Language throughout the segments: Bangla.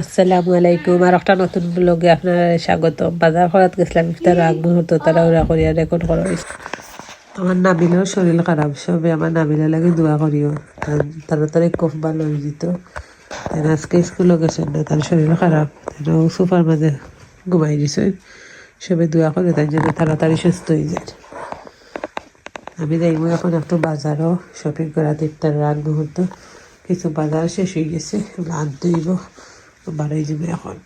আসসালামু আলাইকুম আর একটা নতুন ব্লগে আপনারা স্বাগত বাজার করাত গেছিলাম ইফতার আগ মুহূর্ত তারা ওরা করিয়া রেকর্ড করা হয়েছে আমার নাবিলের শরীর খারাপ সবে আমার নাবিলের লাগে দোয়া করিও তাড়াতাড়ি কফ ভালো হয়ে যেত আজকে স্কুলে গেছেন না তার শরীর খারাপ সোফার মাঝে ঘুমাই দিছে। সবে দোয়া করে তাই জন্য তাড়াতাড়ি সুস্থ হয়ে যায়। আমি যাইব এখন একটু বাজারও শপিং করা ইফতার রাত মুহূর্ত কিছু বাজার শেষ হয়ে গেছে আনতে হইব বাড়াই যাবে এখন।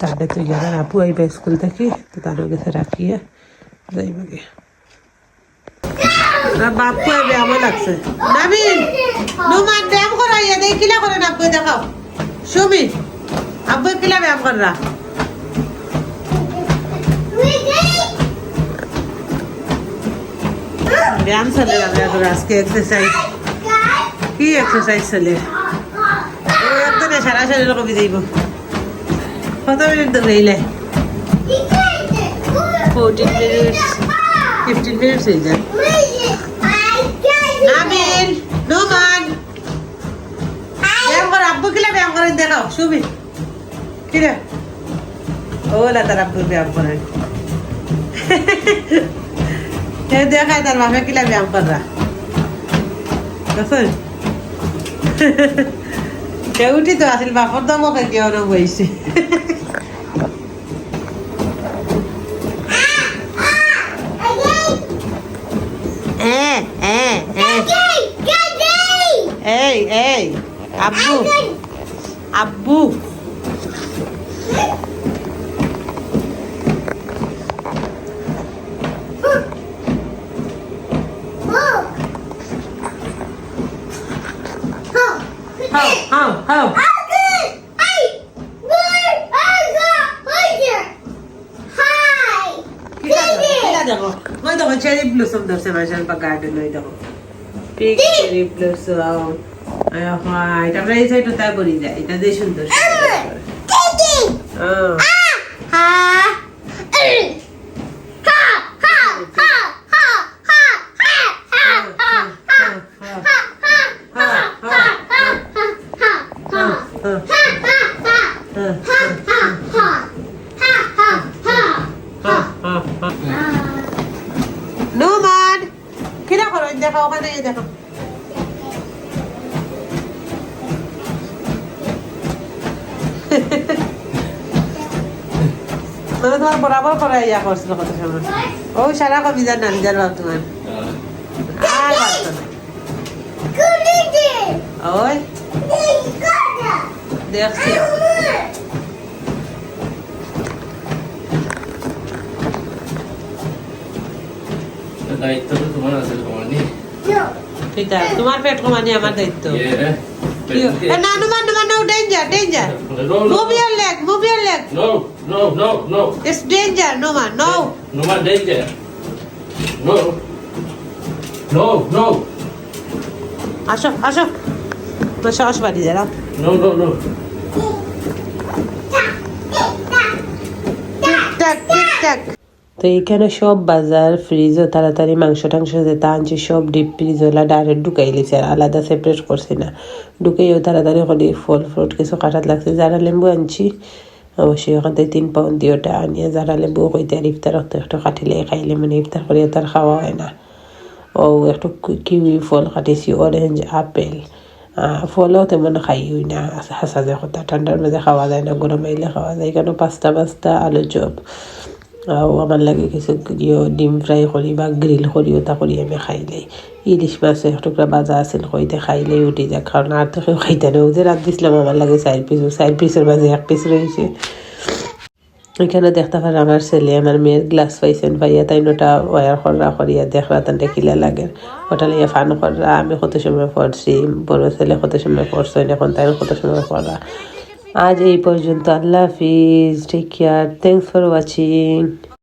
তাহলে তো যারা আপু আইবা স্কুল থেকে, তো তাদের কাছে রাখিয়ে যাইব আমার লাগছে। ব্যায়াম কিলা কিলা ব্যায়াম ব্যায়াম চলে কি চলে? একদম সারা শরীর কবি যাইব কত মিনিট দৌড়াইলে ফোরটিন মিনিটস ফিফটিন মিনিটস হয়ে যায় নামিল নোমান ব্যায়াম কর আব্বু কিলা ব্যায়াম করেন দেখাও সুবি কিরে ওলা তার আব্বু ব্যায়াম করেন দেখায় তার বাপে কিলা ব্যায়াম করা দেখুন কেউটি তো আসিল বাপর দমকে কেউ না বইছে হ্যাঁ হ্যাঁ হ্যাঁ এই এই আব্বু আব্বু দেখো ওই দেখো চেরি ব্লসম ধরছে মাঝাল পা গার্ডেন ওই দেখো পিক চেরি ব্লসম হয় তারপরে এই সাইডটা তাই বলি যায় এটা দিয়ে সুন্দর হ্যাঁ নুমান করো এই দেখো ওখানে দেখো। মানে তোমার বরাবর করা ইয়া করছিল কত সময় ও সারা কবি যান না নিজের বাপ তোমার। আর ওই। দেখছি দায়িত্ব তো তোমার আছে তোমার নেই ঠিক আছে তোমার পেট কমানি আমার দায়িত্ব Yeah. এ, না Numan Numan no danger danger No, move no, your leg move your leg no, no, no, no. It's danger Numan no No man danger. No. No, no, আসো আসো বাড়ি যারা no, no, তো এখানে সব বাজার ফ্রিজও তাড়াতাড়ি মাংস টাংস যেটা আনছি সব ডিপ ফ্রিজ ওলা ডাইরেক্ট ঢুকাই লিছে আর আলাদা সেপারেট করছি না। ঢুকাইও তাড়াতাড়ি ফল ফ্রুট কিছু কাটাত লাগছে। যারা লেম্বু আনছি অবশ্যই ওখান থেকে তিন পাউন্ড দিয়ে ওটা আনিয়ে যারা লেম্বু কইতে আর ইফতার একটু একটু কাটিলে খাইলে মানে ইফতার করে তার খাওয়া হয় না। ও একটু কিউই ফল কাটিছি অরেঞ্জ আপেল। ফলও তেমন খাই হই না হাসা যে কথা ঠান্ডার মাঝে খাওয়া যায় না গরম আইলে খাওয়া যায় কেন পাস্তা পাস্তা আলু চপ আও আমার লাগে কিছু কিয় ডিম ফ্রাই করি বা গ্রিল কৰিও তা করি আমি খাইলেই ইলিশ মাছ এক টুকরা বাজা আছিল কইতে খাইলেই উঠি যাক কেউ খাইতে না ও যে রাত দিছিলাম আমার লাগে চার পিস চার পিসের মাঝে এক পিস রয়েছে এখানে দেখতে পারেন আমার ছেলে, আমার মেয়ের গ্লাস পাইছেন। পাইয়া তাই ওটা ওয়ার করা করিয়া দেখরা তান কিলা লাগে। ওটা লিয়ে ফান করা আমি কত সময় পড়ছি, বড় ছেলে কত সময় পড়ছো, এখন তাই কত সময় পড়া। আজ এই পর্যন্ত, আল্লাহ হাফিজ take care thanks for watching